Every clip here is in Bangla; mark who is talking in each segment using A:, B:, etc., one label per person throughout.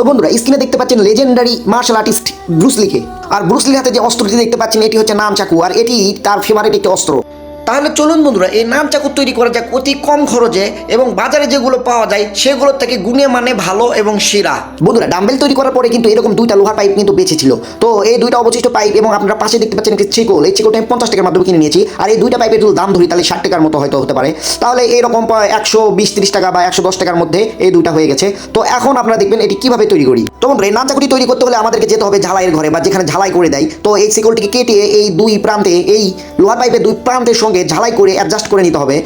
A: তো বন্ধুরা স্ক্রিনে দেখতে পাচ্ছেন লেজেন্ডারি মার্শাল আর্টিস্ট ব্রুসলিকে আর ব্রুসলির হাতে যে অস্ত্রটি দেখতে পাচ্ছেন, এটি হচ্ছে নাম চাকু, আর এটি তার ফেভারিট একটি অস্ত্র। তাহলে চলুন বন্ধুরা, এই নাম চাকু তৈরি করা যাক অতি কম খরচে এবং বাজারে যেগুলো পাওয়া যায়, সেগুলোর থেকে গুণে মানে ভালো এবং সেরা। বন্ধুরা ডাম্বেল তৈরি করার পরে কিন্তু এরকম দুইটা লোহার পাইপ কিন্তু বেঁচে ছিল। তো এই দুইটা অবশিষ্ট পাইপ এবং আপনারা পাশে দেখতে পাচ্ছেন একটি চিকল এই চিকলটা আমি পঞ্চাশ টাকার মাধ্যমে কিনে নিয়েছি। আর এই দুইটা পাইপের যদি দাম ধরি, তাহলে ষাট টাকার মতো হয়তো হতে পারে। তাহলে এরকম একশো বিশ তিরিশ টাকা বা একশো দশ টাকার মধ্যে এই দুইটা হয়ে গেছে। তো এখন আপনারা দেখবেন এটি কীভাবে তৈরি করি। তো বন্ধুরা, এই নাম চাকুটি তৈরি করতে হলে আমাদেরকে যেতে হবে ঝালাইয়ের ঘরে বা যেখানে ঝালাই করে দেয়। তো এই শিকলটিকে কেটে এই দুই প্রান্তে, এই লোহার পাইপের দুই প্রান্তের সঙ্গে ঝালাই করে অ্যাডজাস্ট করে নিতে হবে।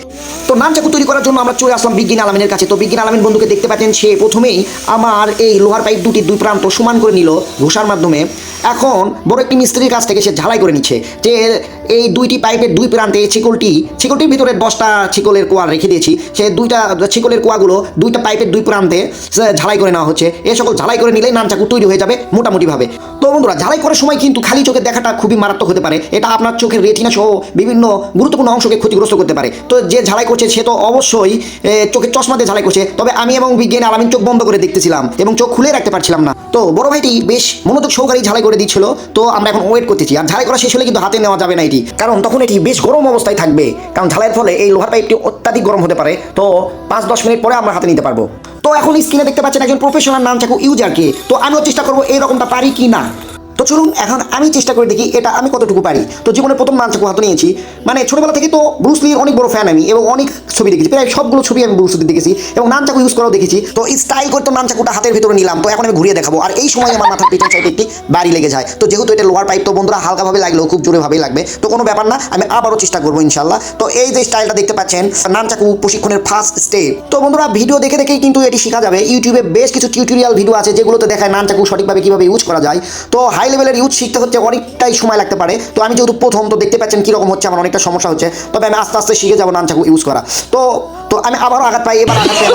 A: তো নাম চাকু তৈরি করার জন্য আমরা চলে আসলাম বিজ্ঞান আলমিনের কাছে। তো বিজ্ঞান আলমিন বন্ধুকে দেখতে পাচ্ছেন, সে প্রথমেই আমার এই লোহার পাইপ দুটি দুই প্রান্ত সমান করে নিল ঘোষার মাধ্যমে। এখন বড় একটি মিস্ত্রির কাছ থেকে সে ঝালাই করে নিচ্ছে যে এই দুইটি পাইপের দুই প্রান্তে ছিকলটি, ছিকলটির ভিতরে দশটা ছিকলের কোয়া রেখে দিয়েছি। সে দুইটা ছিকলের কোয়াগুলো দুইটা পাইপের দুই প্রান্তে ঝালাই করে নেওয়া হচ্ছে। এ সকল ঝালাই করে নিলেই নাম চাকু তৈরি হয়ে যাবে মোটামুটিভাবে। বন্ধুরা ঝালাই করার সময় কিন্তু খালি চোখে দেখাটা খুবই মারাত্মক হতে পারে। এটা আপনার চোখের রেটিনা সহ বিভিন্ন গুরুত্বপূর্ণ অংশকে ক্ষতিগ্রস্ত করতে পারে। তো যে ঝালাই করছে, সে তো অবশ্যই চোখের চশমা দিয়ে ঝালাই করছে। তবে আমি এবং বিজ্ঞানী আলামিন চোখ বন্ধ করে দেখতেছিলাম এবং চোখ খুলে রাখতে পারছিলাম না। তো বড় ভাইটি বেশ মনোযোগ সহকারে ঝালাই করে দিচ্ছিল। তো আমরা এখন ওয়েট করতেছি। আর ঝালাই করা শেষ হলে কিন্তু হাতে নেওয়া যাবে না এটি। কারণ তখন এটি বেশ গরম অবস্থায় থাকবে। কারণ ঝালাইয়ের ফলে এই লোহার পাইপটি অত্যাধিক গরম হতে পারে। তো পাঁচ দশ মিনিট পরে আমরা হাতে নিতে পারব। তো এখন স্ক্রিনে দেখতে পাচ্ছেন একজন প্রফেশনাল নাম চাকু ইউজারকে তো আমিও চেষ্টা করব এইরকমটা পারি কি না। তো চলুন এখন আমি চেষ্টা করে দেখি এটা আমি কতটুকু পারি। তো জীবনের প্রথম নাম চাকু হাতে নিয়েছি। মানে ছোটবেলা থেকে তো ব্রুসলির অনেক বড় ফ্যান আমি এবং অনেক ছবি দেখেছি। প্রায় সবগুলো ছবি আমি ব্রুসলির দেখেছি এবং নাম চাকু ইউজ করাও দেখেছি। তো স্টাইল করতে নাম চাকুটা হাতের ভিতরে নিলাম। তো এখন আমি ঘুরিয়ে দেখাবো। আর এই সময় আমার মাথার পিছন সাইডে একটি বাড়ি লেগে যায়। তো যেহেতু এটা লোয়ার পাইপ তো বন্ধুরা হালকাভাবে লাগলেও খুব জোরেভাবেই লাগবে। তো কোনো ব্যাপার না, আমি আবারও চেষ্টা করব ইনশাল্লাহ তো এই যে স্টাইলটা দেখতে পাচ্ছেন নাম চাকু প্রশিক্ষণের ফার্স্ট স্টেপ তো বন্ধুরা ভিডিও দেখে দেখেই কিন্তু এটি শেখা যাবে। ইউটিউবে বেশ কিছু টিউটোরিয়াল ভিডিও আছে, যেগুলোতে দেখায় নাম চাকু সঠিকভাবে কীভাবে ইউজ করা যায়। তো হাই লেভেলের ইউজ শিখতে হচ্ছে, অনেকটাই সময় লাগতে পারে। তো আমি যেহেতু প্রথম, তো দেখতে পাচ্ছেন কীরকম হচ্ছে, আমার অনেকটা সমস্যা হচ্ছে। তবে আমি আস্তে আস্তে শিখে যাব নান চাকু ইউজ করা। তো তো আমি আবারও আঘাত পাই, এবার আঘাত পাই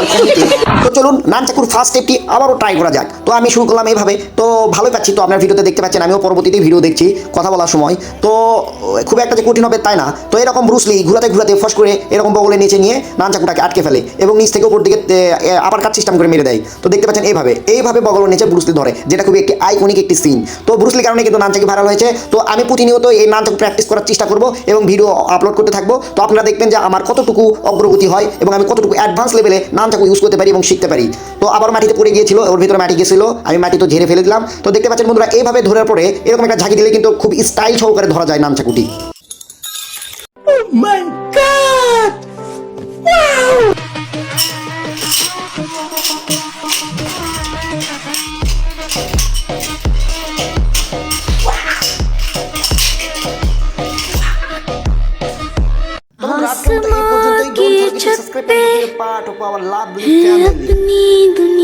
A: তো চলুন নান চাকুর ফার্স্ট স্টেপটি আবারও ট্রাই করা যাক। তো আমি শুরু করলাম এইভাবে। তো ভালোই পাচ্ছি তো, আপনার ভিডিওতে দেখতে পাচ্ছেন, আমিও পরবর্তীতে ভিডিও দেখছি, কথা বলার সময়। তো, খুব একটা যে কঠিন হবে তাই না? তো এরকম ব্রুসলি ঘুরাতে ঘুরাতে ফস করে এরকম বগলে নিচে নিয়ে নান চাকুটাকে আটকে ফেলে এবং নিচ থেকে উপর দিকে আবার কাট সিস্টেম করে মেরে দেয়। তো দেখতে পাচ্ছেন এইভাবে এইভাবে বগলের নিচে ব্রুসলি ধরে, যেটা খুবই একটি আইকনিক একটি সিন তো ব্রুসলি কারণে কিন্তু নান চাকি ভাইরাল হয়েছে। তো আমি প্রতিনিয়ত এই নান চাকু প্র্যাকটিস করার চেষ্টা করব এবং ভিডিও আপলোড করতে থাকব। তো আপনারা দেখবেন যে আমার কতটুকু অগ্রগতি হয় এবং আমি কতটুকু অ্যাডভান্স লেভেলে নান চাকু ইউজ করতে পারি এবং শিখতে পারি। তো আবার মাটিতে পড়ে গিয়েছিল, ওর ভিতরে মাটি গেছিল, আমি মাটি তো ঝেড়ে ফেলে দিলাম। তো দেখতে পাচ্ছেন বন্ধুরা, এইভাবে ধরার পরে এরকম একটা ঝাঁকি দিলে কিন্তু খুব স্টাইল সহকারে ধরা যায় নান চাকুটি
B: my god! Wow!
A: বন্ধুরা, আজকের মতো এই পর্যন্তই। Don't forget